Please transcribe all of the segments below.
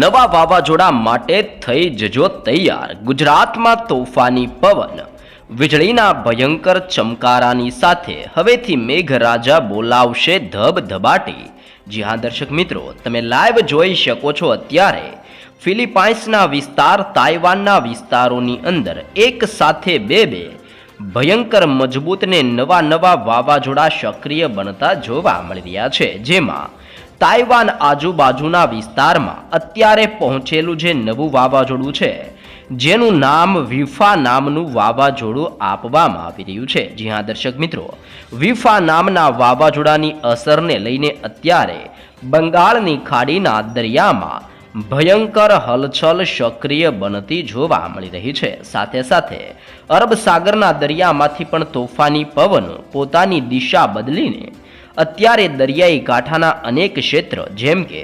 નવા વાવાઝોડા માટે થઈ જજો તૈયાર. ગુજરાતમાં તોફાની પવન. વીજળીના ભયંકર ચમકારાની સાથે હવેથી મેઘરાજા બોલાવશે ધબધબાટી. જી હા, દર્શક મિત્રો, તમે લાઈવ જોઈ શકો છો અત્યારે ફિલિપાઇન્સના વિસ્તાર, તાઇવાનના વિસ્તારોની અંદર એક સાથે બે બે ભયંકર મજબૂતને નવા નવા વાવાઝોડા સક્રિય બનતા જોવા મળી રહ્યા છે, જેમાં તાઇવાન આજુબાજુના વિસ્તારમાં અત્યારે પહોંચેલું જે નવું વાવાઝોડું છે, જેનું નામ વિફા નામનું વાવાઝોડું આપવામાં આવી રહ્યું છે. જી હા, દર્શક મિત્રો, વિફા નામના વાવાઝોડાની અસરને લઈને અત્યારે બંગાળની ખાડીના દરિયામાં ભયંકર હલચલ સક્રિય બનતી જોવા મળી રહી છે. સાથે સાથે અરબ સાગરના દરિયામાંથી પણ તોફાની પવનો પોતાની દિશા બદલીને અત્યારે દરિયાઈ કાંઠાના અનેક ક્ષેત્ર, જેમ કે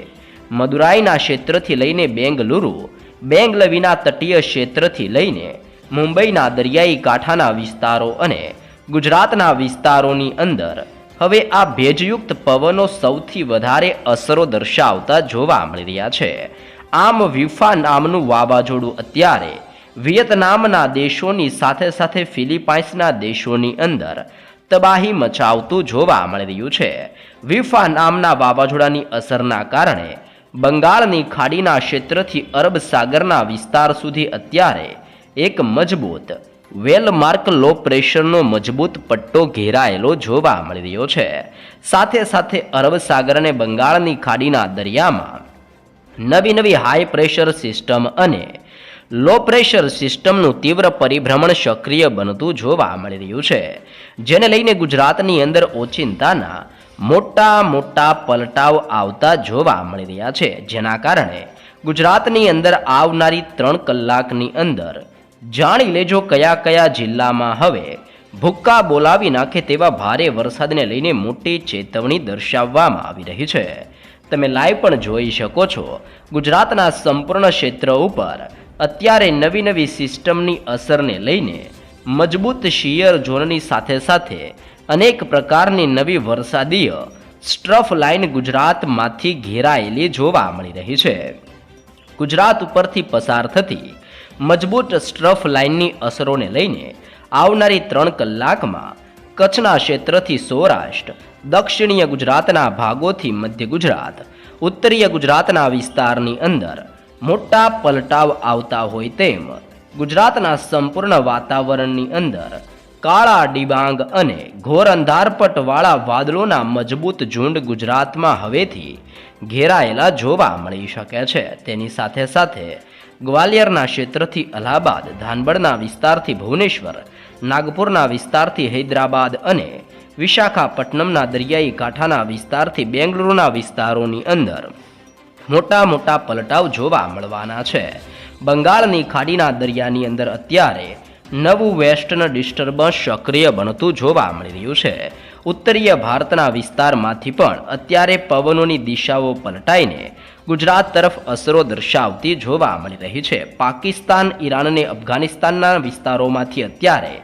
મદુરાઈના ક્ષેત્રથી લઈને બેંગલુરુ, બેંગલવીના તટીય ક્ષેત્રથી લઈને મુંબઈના દરિયાઈ કાંઠાના વિસ્તારો અને ગુજરાતના વિસ્તારોની અંદર, હવે આ ભેજયુક્ત પવનો સૌથી વધારે અસરો દર્શાવતા જોવા મળી રહ્યા છે. આમ વિફા નામનું વાવાઝોડું અત્યારે વિયેતનામના દેશોની સાથે સાથે ફિલિપાઇન્સના દેશોની અંદર તબાહી મચાવતું જોવા મળી રહ્યું છે. વિફા નામના વાવાઝોડાની અસરના કારણે બંગાળની ખાડીના ક્ષેત્રથી અરબ સાગરના વિસ્તાર સુધી અત્યારે એક મજબૂત વેલમાર્ક લો પ્રેશરનો મજબૂત પટ્ટો ઘેરાયેલો જોવા મળી રહ્યો છે. સાથે સાથે અરબ સાગર અને બંગાળની ખાડીના દરિયામાં નવી નવી હાઈ પ્રેશર સિસ્ટમ અને લો પ્રેશર સિસ્ટમનું તીવ્ર પરિભ્રમણ સક્રિય બનતું જોવા મળી રહ્યું છે. જેને લઈને ગુજરાતની અંદર ઓચિંતાના મોટા મોટા પલટાવ આવતા જોવા મળી રહ્યા છે. જેના કારણે ગુજરાતની અંદર આવનારી ત્રણ કલાકની અંદર જાણી લેજો કયા કયા જિલ્લામાં હવે ભૂક્કા બોલાવી નાખે તેવા ભારે વરસાદને લઈને મોટી ચેતવણી દર્શાવવામાં આવી રહી છે. તમે લાઈવ પણ જોઈ શકો છો. ગુજરાતના સંપૂર્ણ ક્ષેત્ર ઉપર અત્યારે નવી નવી સિસ્ટમની અસરને લઈને મજબૂત શિયર ઝોનની સાથે સાથે અનેક પ્રકારની નવી વરસાદીય સ્ટ્રફ લાઇન ગુજરાતમાંથી ઘેરાયેલી જોવા મળી રહી છે. ગુજરાત ઉપરથી પસાર થતી મજબૂત સ્ટ્રફ લાઇનની અસરોને લઈને આવનારી ત્રણ કલાકમાં કચ્છના ક્ષેત્રથી સૌરાષ્ટ્ર, દક્ષિણીય ગુજરાતના ભાગોથી મધ્ય ગુજરાત, ઉત્તરીય ગુજરાતના વિસ્તારની અંદર મોટા પલટાવ આવતા હોય તેમ ગુજરાતના સંપૂર્ણ વાતાવરણની અંદર કાળા ડિબાંગ અને ઘોર અંધારપટવાળા વાદળોના મજબૂત ઝુંડ ગુજરાતમાં હવેથી ઘેરાયેલા જોવા મળી શકે છે. તેની સાથે સાથે ગ્વાલિયરના ક્ષેત્રથી અલ્હાબાદ ધાનબડના વિસ્તારથી ભુવનેશ્વર, નાગપુરના વિસ્તારથી હૈદરાબાદ અને વિશાખાપટ્ટનમના દરિયાઈ કાંઠાના વિસ્તારથી બેંગલુરુના વિસ્તારોની અંદર મોટા મોટા પલટાવ જોવા મળવાના છે. બંગાળની ખાડીના દરિયાની અંદર અત્યારે નવું વેસ્ટર્ન ડિસ્ટર્બન્સ સક્રિય બનતું જોવા મળી રહ્યું છે. ઉત્તરીય ભારતના વિસ્તારમાંથી પણ અત્યારે પવનોની દિશાઓ પલટાઈને ગુજરાત તરફ અસરો દર્શાવતી જોવા મળી રહી છે. પાકિસ્તાન, ઈરાન અને અફઘાનિસ્તાનના વિસ્તારોમાંથી અત્યારે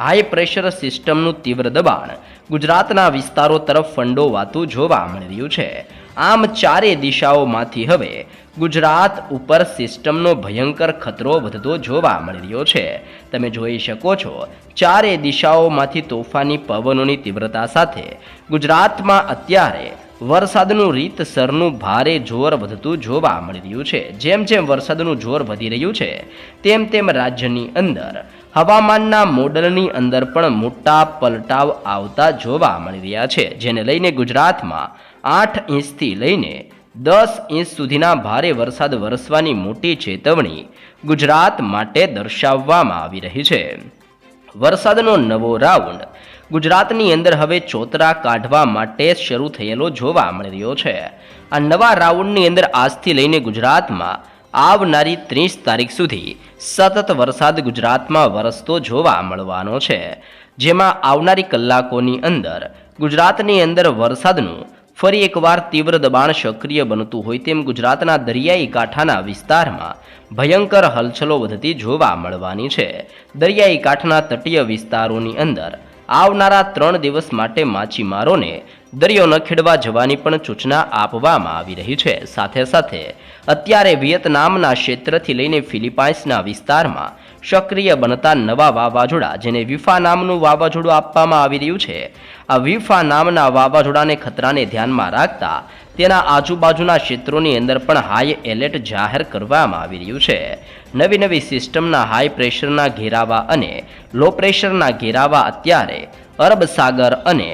હાઈ પ્રેશર સિસ્ટમનું તીવ્ર દબાણ ગુજરાતના વિસ્તારો તરફ ફંડોવાતું જોવા મળી રહ્યું છે. આમ ચારે દિશાઓમાંથી હવે ગુજરાત ઉપર સિસ્ટમનો ભયંકર ખતરો વધતો જોવા મળી રહ્યો છે. તમે જોઈ શકો છો, ચારે દિશાઓમાંથી તોફાની પવનોની તીવ્રતા સાથે ગુજરાતમાં અત્યારે વરસાદનું રીતસરનું ભારે જોર વધતું જોવા મળી રહ્યું છે. જેમ જેમ વરસાદનું જોર વધી રહ્યું છે, તેમ તેમ રાજ્યની અંદર હવામાનના મોડલની અંદર પણ મોટા પલટાવ આવતા જોવા મળી રહ્યા છે, જેને લઈને ગુજરાતમાં આઠ ઇંચથી લઈને દસ ઇંચ સુધીના ભારે વરસાદ વરસવાની મોટી ચેતવણી ગુજરાત માટે દર્શાવવામાં આવી રહી છે. વરસાદનો નવો રાઉન્ડ ગુજરાતની અંદર હવે ચોતરા કાઢવા માટે શરૂ થયેલો જોવા મળી રહ્યો છે. આ નવા રાઉન્ડની અંદર આજથી લઈને ગુજરાતમાં આવનારી ત્રીસ તારીખ સુધી સતત વરસાદ ગુજરાતમાં વરસતો જોવા મળવાનો છે. જેમાં આવનારી કલાકોની અંદર ગુજરાતની અંદર વરસાદનું ફરી એકવાર તીવ્ર દબાણ સક્રિય બનતું હોય તેમ ગુજરાતના દરિયાઈ કાંઠાના વિસ્તારમાં ભયંકર હલચલો વધતી જોવા મળવાની છે. દરિયાઈ કાંઠાના તટીય વિસ્તારોની અંદર આવનારા ત્રણ દિવસ માટે માછીમારોને દરિયો ન ખેડવા જવાની પણ સૂચના આપવામાં આવી રહી છે. સાથે સાથે અત્યારે વિયેતનામના ક્ષેત્રથી લઈને ફિલિપાઇન્સના વિસ્તારમાં સક્રિય બનતા નવા વાવાઝોડા, જેને વિફા નામનું વાવાઝોડું આપવામાં આવી રહ્યું છે. આ વિફા નામના વાવાઝોડાને ખતરાને ધ્યાનમાં રાખતા તેના આજુબાજુના ક્ષેત્રોની અંદર પણ હાઈ એલર્ટ જાહેર કરવામાં આવી રહ્યું છે. નવી નવી સિસ્ટમના હાઈ પ્રેશરના ઘેરાવા અને લો પ્રેશરના ઘેરાવા અત્યારે અરબ સાગર અને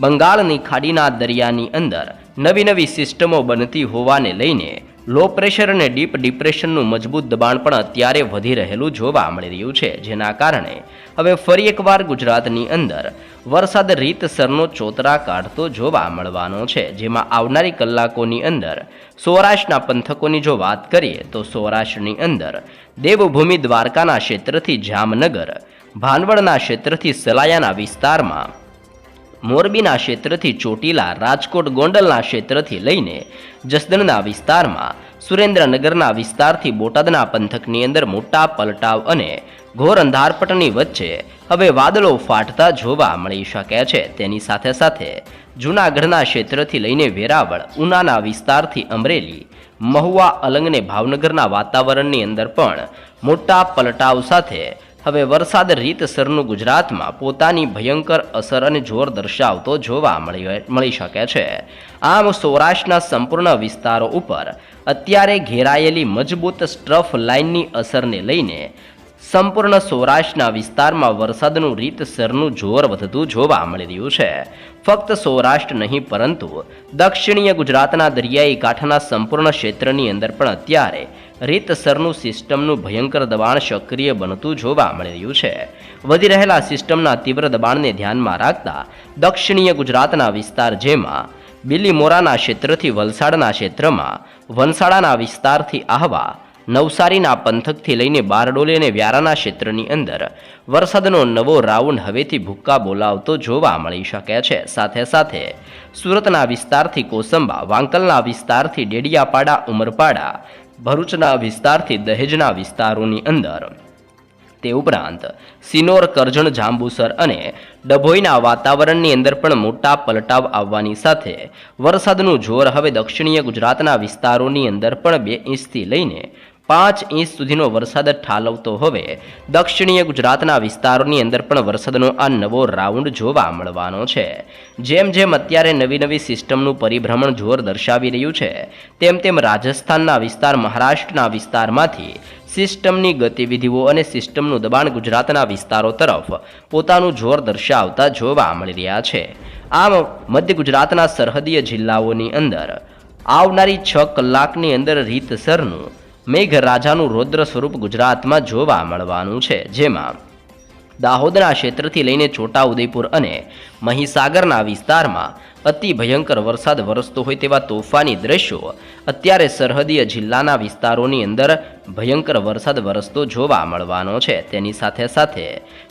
બંગાળની ખાડીના દરિયાની અંદર નવી નવી સિસ્ટમો બનતી હોવાને લઈને લો પ્રેશર અને ડીપ ડિપ્રેશનનું મજબૂત દબાણ પણ અત્યારે વધી રહેલું જોવા મળી રહ્યું છે, જેના કારણે હવે ફરી એકવાર ગુજરાતની અંદર વરસાદ રીતસરનો ચોતરા કાઢતો જોવા મળવાનો છે, જેમાં આવનારી કલાકોની અંદર સૌરાષ્ટ્રના પંથકોની જો વાત કરીએ તો સૌરાષ્ટ્રની અંદર દેવભૂમિ દ્વારકાના ક્ષેત્રથી જામનગર, ભાનવડના ક્ષેત્રથી સલાયાના વિસ્તારમાં મોરબીના ક્ષેત્રથી ચોટીલા, રાજકોટ, ગોંડલના ક્ષેત્રથી લઈને જસદણના વિસ્તારમાં, સુરેન્દ્રનગરના વિસ્તારથી બોટાદના પંથકની અંદર મોટા પલટાવ અને ઘોર અંધારપટની વચ્ચે હવે વાદળો ફાટતા જોવા મળી શકે છે. તેની સાથે સાથે જૂનાગઢના ક્ષેત્રથી લઈને વેરાવળ, ઉનાના વિસ્તારથી અમરેલી, મહુવા, અલંગને ભાવનગરના વાતાવરણની અંદર પણ મોટા પલટાવ સાથે હવે વરસાદ રીતસરનું ગુજરાતમાં પોતાની ભયંકર અસર અને જોર દર્શાવતો જોવા મળી મળી શકે છે. આમ સૌરાષ્ટ્રના સંપૂર્ણ વિસ્તારો ઉપર અત્યારે ઘેરાયેલી મજબૂત સ્ટ્રફ લાઇનની અસરને લઈને સંપૂર્ણ સૌરાષ્ટ્રના વિસ્તારમાં વરસાદનું રીતસરનું જોર વધતું જોવા મળી રહ્યું છે. ફક્ત સૌરાષ્ટ્ર નહીં, પરંતુ દક્ષિણીય ગુજરાતના દરિયાઈ કાંઠાના સંપૂર્ણ ક્ષેત્રની અંદર પણ અત્યારે રીતસરનું સિસ્ટમનું ભયંકર દબાણ સક્રિય બનતું જોવા મળી રહ્યું છે. વધી રહેલા સિસ્ટમના તીવ્ર દબાણને ધ્યાનમાં રાખતા દક્ષિણીય ગુજરાતના વિસ્તાર જેમાં બિલીમોરાના ક્ષેત્રથી વલસાડના ક્ષેત્રમાં વલસાડાના વિસ્તારથી આહવા નવસારીના પંથકથી લઈને બારડોલી અને વ્યારાના ક્ષેત્રની અંદર વરસાદનો નવો રાઉન્ડ હવેથી ભૂક્કા બોલાવતો જોવા મળી શકે છે. સાથે સાથે સુરતના વિસ્તારથી કોસંબા, વાંકલના વિસ્તારથી ડેડિયાપાડા, ઉમરપાડા ભરૂચના વિસ્તારથી દહેજના વિસ્તારોની અંદર. તે ઉપરાંત, સિનોર, કરજણ, જાંબુસર અને ડભોઈના વાતાવરણની અંદર પણ મોટા પલટાવ આવવાની સાથે વરસાદનું જોર હવે દક્ષિણીય ગુજરાતના વિસ્તારોની અંદર પણ બે ઇંચથી લઈને પાંચ ઇંચ સુધીનો વરસાદ ઠાલવતો હવે. દક્ષિણીય ગુજરાતના વિસ્તારોની અંદર પણ વરસાદનો આ નવો રાઉન્ડ જોવા મળવાનો છે. જેમ જેમ અત્યારે નવી નવી સિસ્ટમનું પરિભ્રમણ જોર દર્શાવી રહ્યું છે, તેમ તેમ રાજસ્થાનના વિસ્તાર, મહારાષ્ટ્રના વિસ્તારમાંથી સિસ્ટમની ગતિવિધિઓ અને સિસ્ટમનું દબાણ ગુજરાતના વિસ્તારો તરફ પોતાનું જોર દર્શાવતા જોવા મળી રહ્યા છે. આમ, મધ્ય ગુજરાતના સરહદીય જિલ્લાઓની અંદર આવનારી છ કલાકની અંદર રીતસરનું મેઘરાજાનું રૌદ્ર સ્વરૂપ ગુજરાતમાં જોવા મળવાનું છે, જેમાં દાહોદના ક્ષેત્રથી લઈને છોટાઉદેપુર અને મહીસાગરના વિસ્તારમાં અતિ ભયંકર વરસાદ વરસતો હોય તેવા તોફાની દ્રશ્યો અત્યારે સરહદીય જિલ્લાના વિસ્તારોની અંદર ભયંકર વરસાદ વરસતો જોવા મળવાનો છે. તેની સાથે સાથે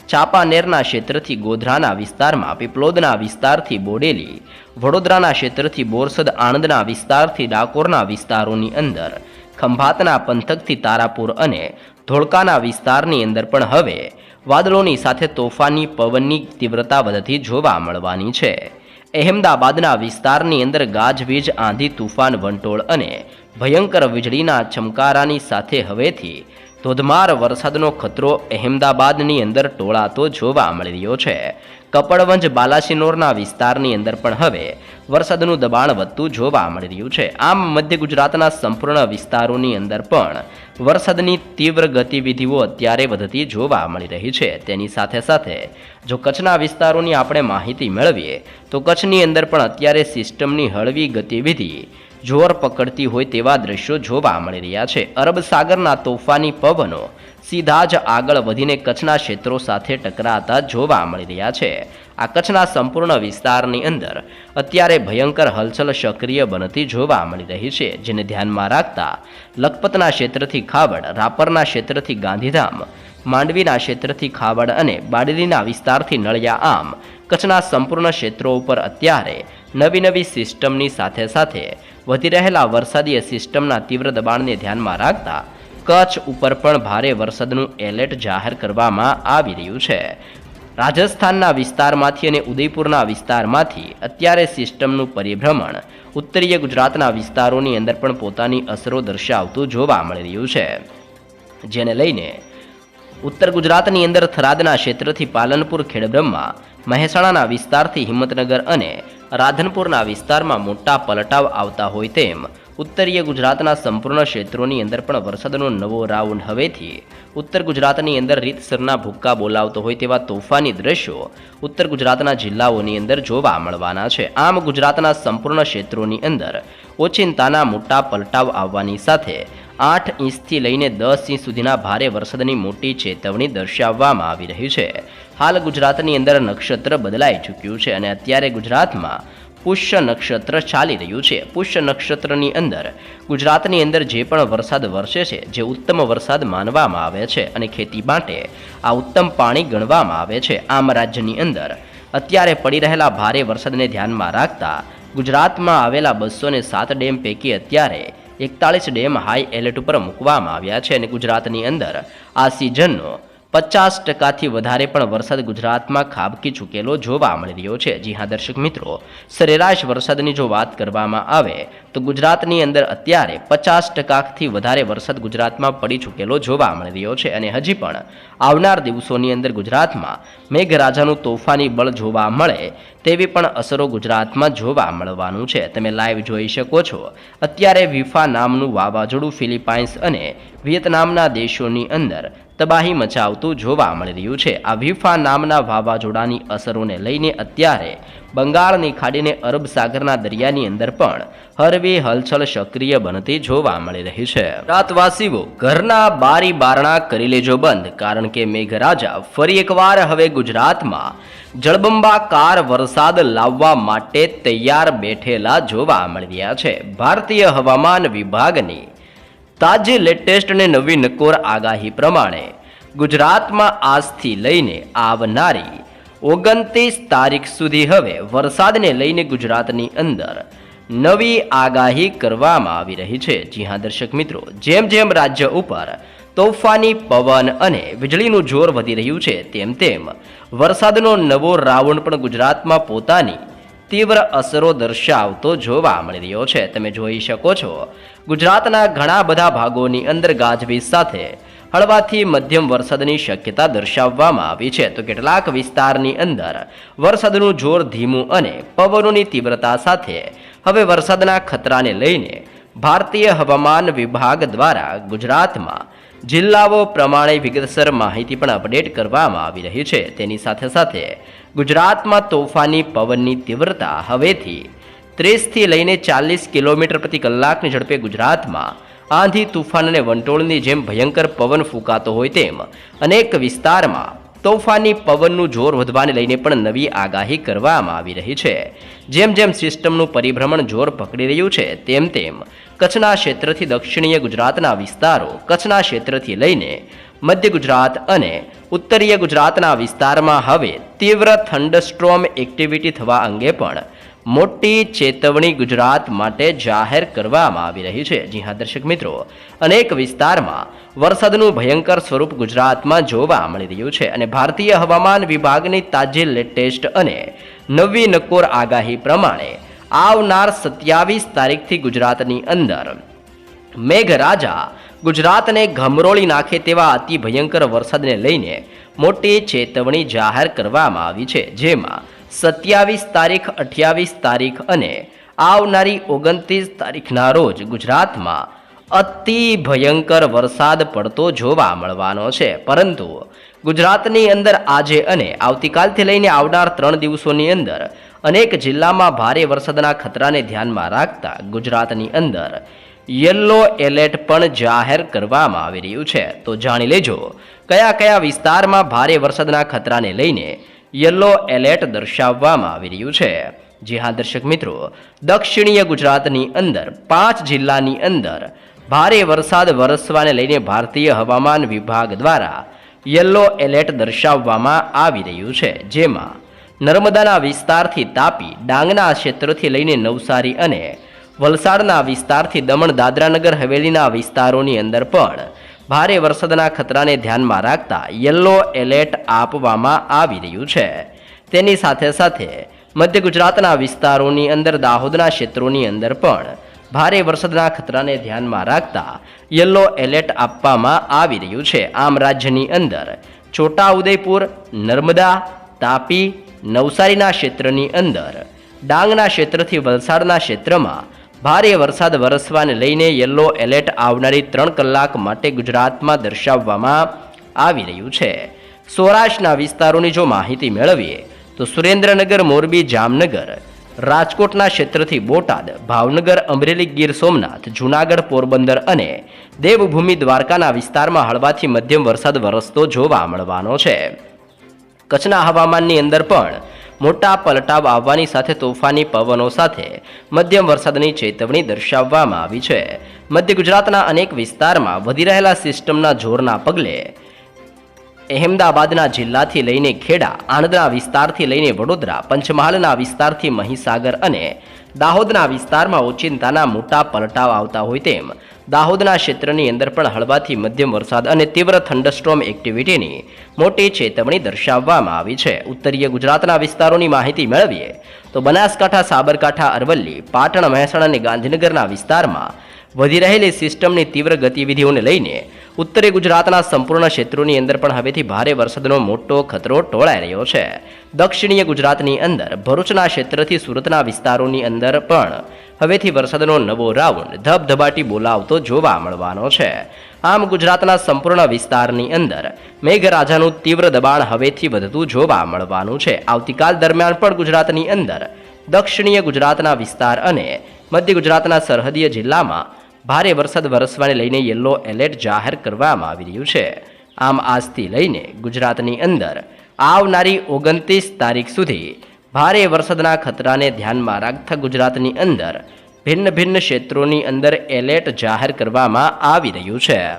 ચાંપાનેરના ક્ષેત્રથી ગોધરાના વિસ્તારમાં, પીપલોદના વિસ્તારથી બોડેલી, વડોદરાના ક્ષેત્રથી બોરસદ, આણંદના વિસ્તારથી ડાકોરના વિસ્તારોની અંદર ખંભાતના પંથકથી તારાપુર અને ધોળકાના વિસ્તારની અંદર પણ હવે વાદળોની સાથે તોફાની પવનની તીવ્રતા વધતી જોવા મળવાની છે. અહેમદાબાદના વિસ્તારની અંદર ગાજવીજ, આંધી, તુફાન, વંટોળ અને ભયંકર વીજળીના ચમકારાની સાથે હવેથી ધોધમાર વરસાદનો ખતરો અહેમદાબાદની અંદર ટોળાતો જોવા મળી રહ્યો છે. કપડવંજ બાલાસિનોરના વિસ્તારની અંદર પણ હવે વરસાદનું દબાણ વધતું જોવા મળી રહ્યું છે. આમ મધ્ય ગુજરાતના સંપૂર્ણ વિસ્તારોની અંદર પણ વરસાદની તીવ્ર ગતિવિધિઓ અત્યારે વધતી જોવા મળી રહી છે. તેની સાથે સાથે જો કચ્છના વિસ્તારોની આપણે માહિતી મેળવીએ, તો કચ્છની અંદર પણ અત્યારે સિસ્ટમની હળવી ગતિવિધિ જોર પકડતી હોય તેવા દ્રશ્યો જોવા મળી રહ્યા છે. અરબ સાગરના તોફાની પવનો સીધા જ આગળ વધીને કચ્છના ક્ષેત્રો સાથે ટકરાતા જોવા મળી રહ્યા છે. આ કચ્છના સંપૂર્ણ વિસ્તારની અંદર અત્યારે ભયંકર હલચલ સક્રિય બનતી જોવા મળી રહી છે, જેને ધ્યાનમાં રાખતા લખપતના ક્ષેત્રથી ખાવડ, રાપરના ક્ષેત્રથી ગાંધીધામ, માંડવીના ક્ષેત્રથી ખાવડ અને બાડલીના વિસ્તારથી નળિયા આમ કચ્છના સંપૂર્ણ ક્ષેત્રો ઉપર અત્યારે નવી નવી સિસ્ટમની સાથે સાથે વધી રહેલા વરસાદીય સિસ્ટમના તીવ્ર દબાણને ધ્યાનમાં રાખતા કચ્છ ઉપર પણ ભારે વરસાદનું એલર્ટ જાહેર કરવામાં આવી રહ્યું છે. રાજસ્થાનના વિસ્તારમાંથી અને ઉદયપુરના વિસ્તારમાંથી અત્યારે સિસ્ટમનું પરિભ્રમણ, ઉત્તરીય ગુજરાતના વિસ્તારોની અંદર પણ પોતાની અસરો દર્શાવતું જોવા મળી રહ્યું છે. જેને લઈને ઉત્તર ગુજરાતની અંદર થરાદના ક્ષેત્રથી પાલનપુર, ખેડબ્રહ્મા, મહેસાણાના વિસ્તારથી હિંમતનગર અને રાધનપુરના વિસ્તારમાં મોટા પલટાવ આવતા હોય તેમ ઉત્તરીય ગુજરાતના સંપૂર્ણ ક્ષેત્રોની અંદર પણ વરસાદનો નવો રાઉન્ડ હવેથી. ઉત્તર ગુજરાતની અંદર રીતસરના ભૂક્કા બોલાવતો હોય તેવા તોફાની દ્રશ્યો ઉત્તર ગુજરાતના જિલ્લાઓની અંદર જોવા મળવાના છે. આમ ગુજરાતના સંપૂર્ણ ક્ષેત્રોની અંદર ઓચિંતાના મોટા પલટાવ આવવાની સાથે આઠ ઇંચથી લઈને દસ ઇંચ સુધીના ભારે વરસાદની મોટી ચેતવણી દર્શાવવામાં આવી રહી છે. હાલ ગુજરાતની અંદર નક્ષત્ર બદલાઈ ચૂક્યું છે અને અત્યારે ગુજરાતમાં પુષ્ય નક્ષત્ર ચાલી રહ્યું છે. પુષ્ય નક્ષત્રની અંદર ગુજરાતની અંદર જે પણ વરસાદ વરસે છે, જે ઉત્તમ વરસાદ માનવામાં આવે છે અને ખેતી માટે આ ઉત્તમ પાણી ગણવામાં આવે છે. આમ રાજ્યની અંદર અત્યારે પડી રહેલા ભારે વરસાદને ધ્યાનમાં રાખતા ગુજરાતમાં આવેલા બસો સાત ડેમ પૈકી અત્યારે એકતાળીસ ડેમ હાઈ એલર્ટ ઉપર મૂકવામાં આવ્યા છે અને ગુજરાતની અંદર આ સિઝનનો પચાસ ટકાથી વધારે પણ વરસાદ ગુજરાતમાં ખાબકી ચૂકેલો જોવા મળી રહ્યો છે. જી હા, દર્શક મિત્રો, સરેરાશ વરસાદની જો વાત કરવામાં આવે, તો ગુજરાતની અંદર અત્યારે પચાસ ટકાથી વધારે વરસાદ ગુજરાતમાં પડી ચૂકેલો જોવા મળી રહ્યો છે. અને હજી પણ આવનાર દિવસોની અંદર ગુજરાતમાં મેઘરાજાનું તોફાની બળ જોવા મળે તેવી પણ અસરો ગુજરાતમાં જોવા મળવાનું છે. તમે લાઈવ જોઈ શકો છો. અત્યારે વિફા નામનું વાવાઝોડું ફિલિપાઇન્સ અને વિયેતનામના દેશોની અંદર તબાહી મચાવતું જોવા મળી રહ્યું છે. આ વિફા નામના વાવાઝોડાની અસરોને લઈને અત્યારે બંગાળની ખાડીને અરબ સાગરના દરિયાની અંદર પણ હળવી હલચલ સક્રિય બનતી જોવા મળી રહી છે. રાતવાસીઓ ઘરના બારી બારણા કરી લેજો બંધ, કારણ કે મેઘરાજા ફરી એકવાર હવે ગુજરાતમાં જળબંબાકાર વરસાદ લાવવા માટે તૈયાર બેઠેલા જોવા મળી રહ્યા છે. ભારતીય હવામાન વિભાગની તાજી લેટેસ્ટ અને નવી નકોર આગાહી પ્રમાણે ગુજરાતમાં આજથી લઈને આવનારી ઓગણત્રીસ તારીખ સુધી હવે વરસાદને લઈને ગુજરાતની અંદર નવી આગાહી કરવામાં આવી રહી છે. જી હા, દર્શક મિત્રો, જેમ જેમ રાજ્ય ઉપર તોફાની પવન અને વીજળીનું જોર વધી રહ્યું છે, તેમ તેમ વરસાદનો નવો રાઉન્ડ પણ ગુજરાતમાં પોતાની તીવ્ર અસરો દર્શાવતો જોવા મળી રહ્યો છે. તમે જોઈ શકો છો, ગુજરાતના ઘણા બધા ભાગોની અંદર ગાજવીજ સાથે હળવાથી મધ્યમ વરસાદની શક્યતા દર્શાવવામાં આવી છે. તો કેટલાક વિસ્તારની અંદર વરસાદનું જોર ધીમું અને પવનોની તીવ્રતા સાથે હવે વરસાદના ખતરાને લઈને ભારતીય હવામાન વિભાગ દ્વારા ગુજરાતમાં જિલ્લાઓ પ્રમાણે વિગતસર માહિતી પણ અપડેટ કરવામાં આવી રહી છે. તેની સાથે સાથે ગુજરાતમાં તોફાની પવનની તીવ્રતા હવેથી ત્રીસથી લઈને ચાલીસ કિલોમીટર પ્રતિ કલાકની ઝડપે ગુજરાતમાં આંધી તુફાન અને વંટોળની જેમ ભયંકર પવન ફૂંકાતો હોય તેમ અનેક વિસ્તારમાં તોફાની પવનનું જોર વધવાને લઈને પણ નવી આગાહી કરવામાં આવી રહી છે. જેમ જેમ સિસ્ટમનું પરિભ્રમણ જોર પકડી રહ્યું છે, તેમ તેમ કચ્છના ક્ષેત્રથી દક્ષિણીય ગુજરાતના વિસ્તારો કચ્છના ક્ષેત્રથી લઈને મધ્ય ગુજરાત અને ઉત્તરીય ગુજરાતના વિસ્તારમાં હવે તીવ્ર થંડસ્ટ્રોમ એક્ટિવિટી થવા અંગે પણ મોટી ચેતવણી ગુજરાત માટે જાહેર કરવામાં આવી રહી છે. જી હા, દર્શક મિત્રો, અનેક વિસ્તારમાં વરસાદનું ભયંકર સ્વરૂપ ગુજરાતમાં જોવા મળી રહ્યું છે અને ભારતીય હવામાન વિભાગની તાજી લેટેસ્ટ અને નવી નકોર આગાહી પ્રમાણે આવનાર સત્યાવીસ તારીખથી ગુજરાતની અંદર મેઘરાજા ગુજરાતને ઘમરોળી નાખે તેવા અતિ ભયંકર વરસાદને લઈને મોટી ચેતવણી જાહેર કરવામાં આવી છે, જેમાં સત્યાવીસ તારીખ, અઠ્યાવીસ તારીખ અને આવનારી ઓગણત્રીસ તારીખના રોજ ગુજરાતમાં અતિ ભયંકર વરસાદ પડતો જોવા મળવાનો છે. પરંતુ ગુજરાતની અંદર આજે અને આવતીકાલથી લઈને આવનાર ત્રણ દિવસોની અંદર અનેક જિલ્લામાં ભારે વરસાદના ખતરાને ધ્યાનમાં રાખતા ગુજરાતની અંદર યલો એલર્ટ પણ જાહેર કરવામાં આવી રહ્યું છે. તો જાણી લેજો, કયા કયા વિસ્તારમાં ભારે વરસાદના ખતરાને લઈને યલો એલર્ટ દર્શાવવામાં આવી રહ્યું છે? જી હા, દર્શક મિત્રો, દક્ષિણીય ગુજરાતની અંદર, પાંચ જિલ્લાની અંદર ભારે વરસાદ વરસવાને લઈને ભારતીય હવામાન વિભાગ દ્વારા યલો એલર્ટ દર્શાવવામાં આવી રહ્યું છે. જેમાં નર્મદાના વિસ્તારથી તાપી, ડાંગના ક્ષેત્રથી લઈને નવસારી અને વલસાડના વિસ્તારથી દમણ દાદરાનગર હવેલીના વિસ્તારોની અંદર પણ ભારે વરસાદના ખતરાને ધ્યાનમાં રાખતા યલો એલર્ટ આપવામાં આવી રહ્યું છે. તેની સાથે સાથે મધ્ય ગુજરાતના વિસ્તારોની અંદર, દાહોદના ક્ષેત્રોની અંદર પણ ભારે વરસાદના ખતરાને ધ્યાનમાં રાખતા યલો એલર્ટ આપવામાં આવી રહ્યું છે. આમ રાજ્યની અંદર છોટાઉદેપુર, નર્મદા, તાપી, નવસારીના ક્ષેત્રની અંદર ડાંગના ક્ષેત્રથી વલસાડના ક્ષેત્રમાં ભારે વરસાદ વરસવાને લઈને યલો એલર્ટ આવનારી ત્રણ કલાક માટે ગુજરાતમાં દર્શાવવામાં આવી રહ્યું છે. સૌરાષ્ટ્રના વિસ્તારોની જો માહિતી મેળવીએ, તો સુરેન્દ્રનગર, મોરબી, જામનગર, રાજકોટના ક્ષેત્રથી બોટાદ, ભાવનગર, અમરેલી, ગીર સોમનાથ, જૂનાગઢ, પોરબંદર અને દેવભૂમિ દ્વારકાના વિસ્તારમાં હળવાથી મધ્યમ વરસાદ વરસતો જોવા મળવાનો છે. કચ્છના હવામાનની અંદર પણ મોટા પલટાવ આવવાની સાથે તોફાની પવનો સાથે મધ્યમ વરસાદની ચેતવણી દર્શાવવામાં આવી છે. મધ્ય ગુજરાતના અનેક વિસ્તારમાં વધી રહેલા સિસ્ટમના જોરના પગલે અહેમદાબાદના જિલ્લાથી લઈને ખેડા, આણંદના વિસ્તારથી લઈને વડોદરા, પંચમહાલના વિસ્તારથી મહીસાગર અને દાહોદના વિસ્તારમાં ઓચિંતાના મોટા પલટાવ આવતા હોય તેમ દાહોદના ક્ષેત્રની અંદર પણ હળવાથી મધ્યમ વરસાદ અને તીવ્ર થંડસ્ટ્રોમ એક્ટિવિટીની મોટી ચેતવણી દર્શાવવામાં આવી છે. ઉત્તરીય ગુજરાતના વિસ્તારોની માહિતી મેળવીએ તો બનાસકાંઠા, સાબરકાંઠા, અરવલ્લી, પાટણ, મહેસાણા અને ગાંધીનગરના વિસ્તારમાં વધી રહેલી સિસ્ટમની તીવ્ર ગતિવિધિઓને લઈને ઉત્તરી ગુજરાતના સંપૂર્ણ ક્ષેત્રોની અંદર પણ હવેથી ભારે વરસાદનો મોટો ખતરો ટોળાઈ રહ્યો છે. દક્ષિણીય ગુજરાતની અંદર, ભરૂચના ક્ષેત્રથી સુરતના વિસ્તારોની અંદર પણ હવેથી વરસાદનો નવો રાઉન્ડ ધબધબાટી બોલાવતો જોવા મળવાનો છે. આમ ગુજરાતના સંપૂર્ણ વિસ્તારની અંદર મેઘરાજાનું તીવ્ર દબાણ હવેથી વધતું જોવા મળવાનું છે. આવતીકાલ દરમિયાન પણ ગુજરાતની અંદર દક્ષિણીય ગુજરાતના વિસ્તાર અને મધ્ય ગુજરાતના સરહદીય જિલ્લામાં ભારે વરસાદ વરસવાને લઈને યલો એલર્ટ જાહેર કરવામાં આવી રહ્યું છે. આમ આજથી લઈને ગુજરાતની અંદર આવનારી ઓગણત્રીસ તારીખ સુધી ભારે વરસાદના ખતરાને ધ્યાનમાં રાખતા ગુજરાતની અંદર ભિન્ન ભિન્ન ક્ષેત્રોની અંદર એલર્ટ જાહેર કરવામાં આવી રહ્યું છે.